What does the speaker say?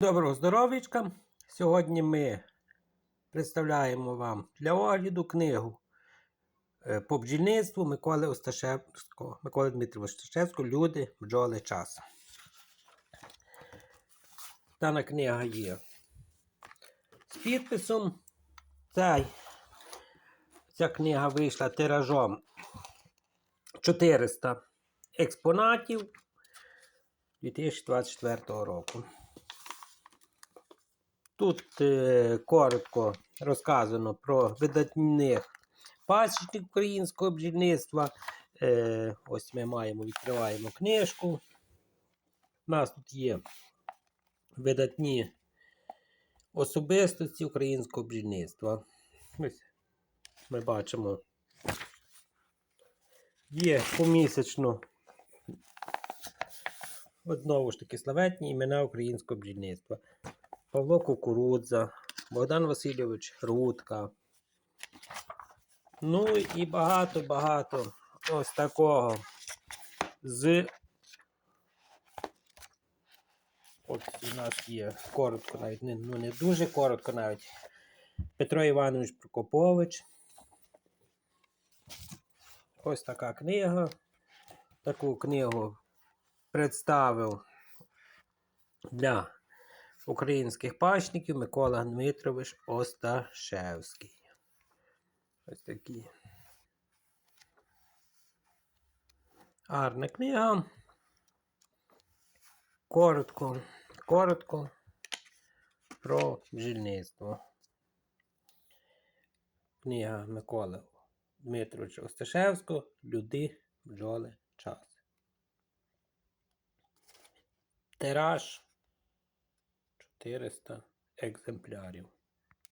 Доброго здоров'ячка! Сьогодні ми представляємо вам для огляду книгу е, по бджільництву Миколи Осташевського, Миколи Дмитрова Осташевського Люди, бджоли час. Дана книга є з підписом. Цей, ця книга вийшла тиражом 400 експонатів 2024 року. Тут е, коротко розказано про видатних пасічник українського бджільництва. Е, ось ми маємо, відкриваємо книжку. У нас тут є видатні особистості українського бджільництва. Ми бачимо. Є помісячно. От знову ж таки славетні імена українського бджільництва. Павло Кукурудза, Богдан Васильович Рудка. Ну і багато-багато ось такого з. От у нас є коротко, навіть не, ну не дуже коротко навіть. Петро Іванович Прокопович. Ось така книга. Таку книгу представив для українських пачників Микола Дмитрович Осташевський. Ось такі. Гарна книга. Коротко, коротко про бджільництво. Книга Миколи Дмитровича Осташевського Люди, бджоли, час. Тираж 400 екземплярів.